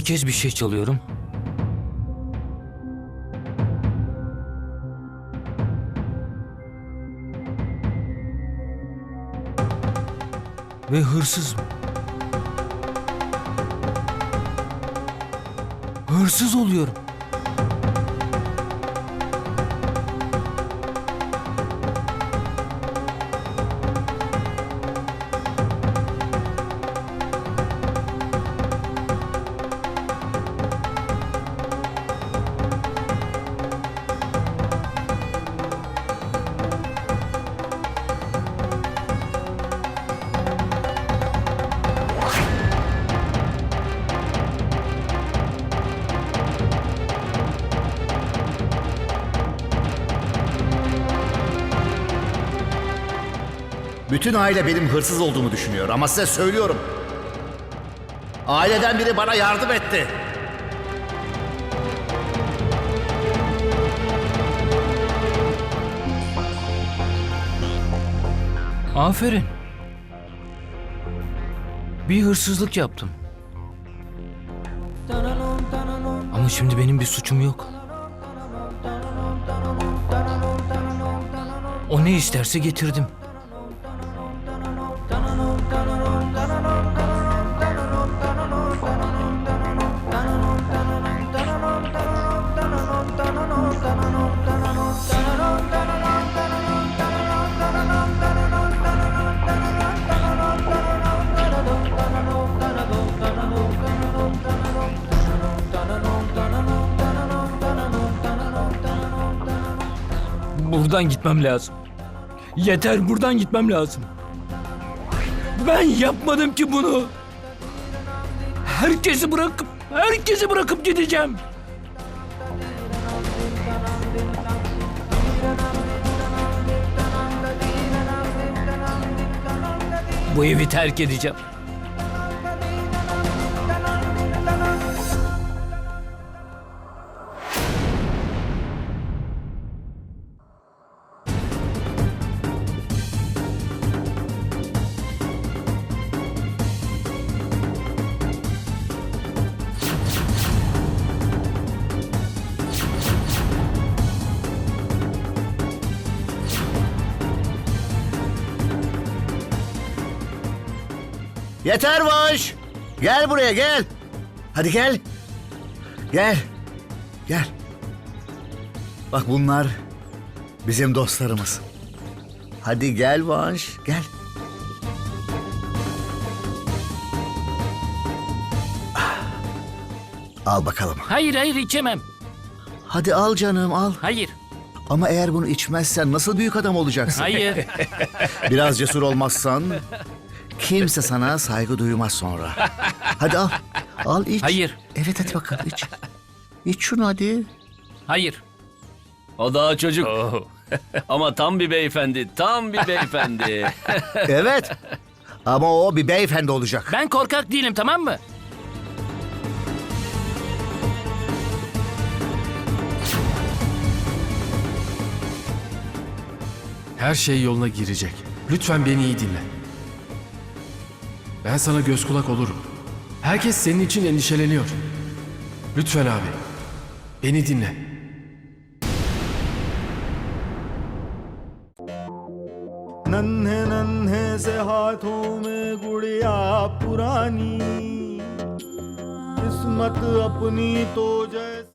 Bir kez bir şey çalıyorum. Ve hırsızım. Hırsız oluyorum. Bütün aile benim hırsız olduğumu düşünüyor ama size söylüyorum. Aileden biri bana yardım etti. Aferin. Bir hırsızlık yaptım. Ama şimdi benim bir suçum yok. O ne isterse getirdim. Buradan gitmem lazım. Yeter buradan gitmem lazım. Ben yapmadım ki bunu. Herkesi bırakıp, herkesi bırakıp gideceğim. Bu evi terk edeceğim. Yeter Vaş. Gel buraya gel. Hadi gel. Gel. Gel. Bak bunlar bizim dostlarımız. Hadi gel Vaş. Gel. Ah. Al bakalım. Hayır hayır içemem. Hadi al canım al. Hayır. Ama eğer bunu içmezsen nasıl büyük adam olacaksın? Hayır. Biraz cesur olmazsan kimse sana saygı duymaz sonra. Hadi al. Al iç. Hayır. Evet hadi bakalım iç. İç şunu hadi. Hayır. O daha çocuk. Ama tam bir beyefendi, tam bir beyefendi. Evet. Ama o bir beyefendi olacak. Ben korkak değilim tamam mı? Her şey yoluna girecek. Lütfen beni iyi dinle. Ben sana göz kulak olurum. Herkes senin için endişeleniyor. Lütfen abi. Beni dinle. नन्हे नन्हे से हाथों में गुड़िया पुरानी किस्मत अपनी तो जैसे